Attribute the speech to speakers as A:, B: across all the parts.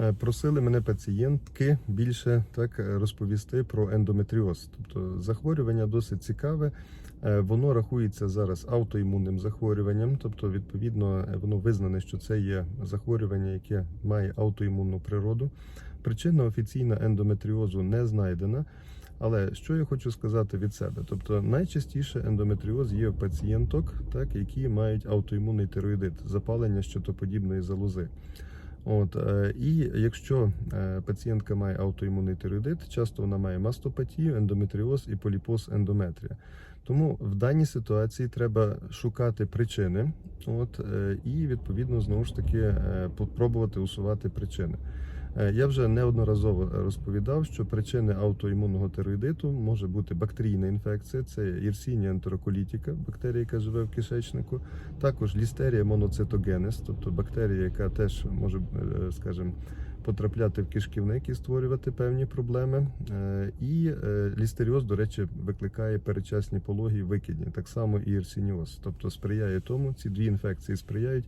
A: Е, Просили мене пацієнтки більше так е, розповісти про ендометріоз. Тобто захворювання досить цікаве. Е, Воно рахується зараз аутоімунним захворюванням, тобто, відповідно, воно визнане, що це є захворювання, яке має аутоімунну природу. Причина офіційна ендометріозу не знайдена. Але що я хочу сказати від себе? Тобто найчастіше ендометріоз є у пацієнток, так, які мають аутоімунний тироїдит, запалення щитоподібної залози. От, е, і якщо е, пацієнтка має аутоімунний тироїдит, часто вона має мастопатію, ендометріоз і поліпоз ендометрія. Тому в даній ситуації треба шукати причини, от, е, і відповідно знову ж таки пробувати усувати причини. Е, Я вже неодноразово розповідав, що причини аутоімунного тироїдиту може бути бактерійна інфекція, це Yersinia enterocolitica, бактерія, яка живе в кишечнику, також лістерія моноцитогенес, тобто бактерія, яка теж може, е, скажімо, потрапляти в кишківник і створювати певні проблеми. Е, І лістеріоз, до речі, викликає передчасні пологи викидні, так само і єрсініоз, тобто сприяє тому, ці дві інфекції сприяють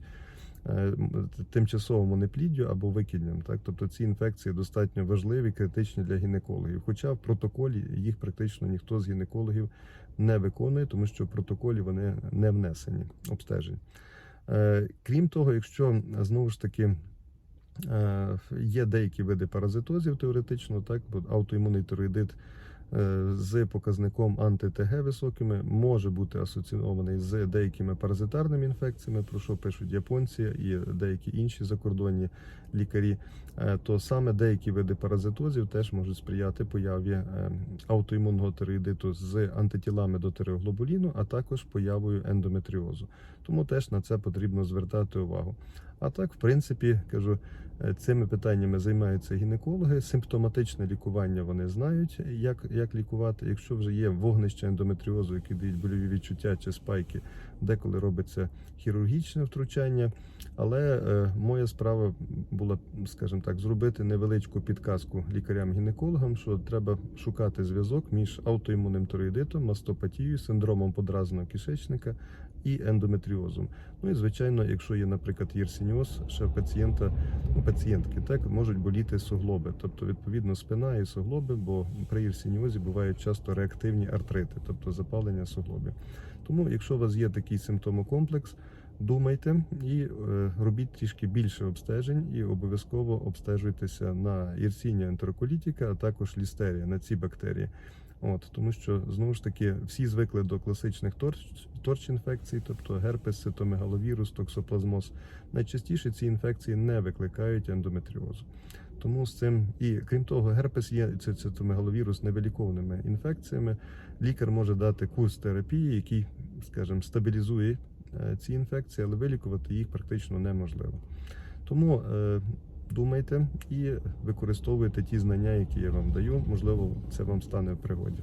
A: тимчасовому непліддю або викидням. Так, тобто ці інфекції достатньо важливі, критичні для гінекологів. Хоча в протоколі їх практично ніхто з гінекологів не виконує, тому що в протоколі вони не внесені обстежень. Е, Крім того, якщо знову ж таки е, є деякі види паразитозів теоретично, так, бо аутоімунний тироїдит е, з показником анти-ТГ високими може бути асоційований з деякими паразитарними інфекціями, про що пишуть японці і деякі інші закордонні лікарі, е, то саме деякі види паразитозів теж можуть сприяти появі е, аутоімунного тироїдиту з антитілами до тиреоглобуліну, а також появою ендометріозу. Тому теж на це потрібно звертати увагу. А так, в принципі, кажу, е, цими питаннями займаються гінекологи. Симптоматичне лікування вони знають, як, як лікувати. Якщо вже є вогнище ендометріозу, які дають больові відчуття чи спайки, деколи робиться хірургічне втручання. Але е, моя справа була, скажімо так, зробити невеличку підказку лікарям-гінекологам, що треба шукати зв'язок між аутоімунним тироїдитом, мастопатією, синдромом подразненого кишечника і ендометріозом. Ну і звичайно, якщо є, наприклад, єрсініоз, ще пацієнта, ну, пацієнтки, так можуть боліти суглоби, тобто відповідно спина і суглоби, бо при ірсініозі бувають часто реактивні артрити, тобто запалення суглобів. Тому, якщо у вас є такий симптомокомплекс, думайте і е, робіть трішки більше обстежень, і обов'язково обстежуйтеся на єрсіння ентероколітіка, а також лістерія на ці бактерії. От, тому що знову ж таки всі звикли до класичних торч, торч-інфекцій, тобто герпес, цитомегаловірус, токсоплазмоз. Найчастіше ці інфекції не викликають ендометріозу. Тому з цим і крім того, герпес є цитомегаловірус невиліковними інфекціями. Лікар може дати курс терапії, який, скажімо, стабілізує ці інфекції, але вилікувати їх практично неможливо. Тому е, думайте і використовуйте ті знання, які я вам даю. Можливо, це вам стане в пригоді.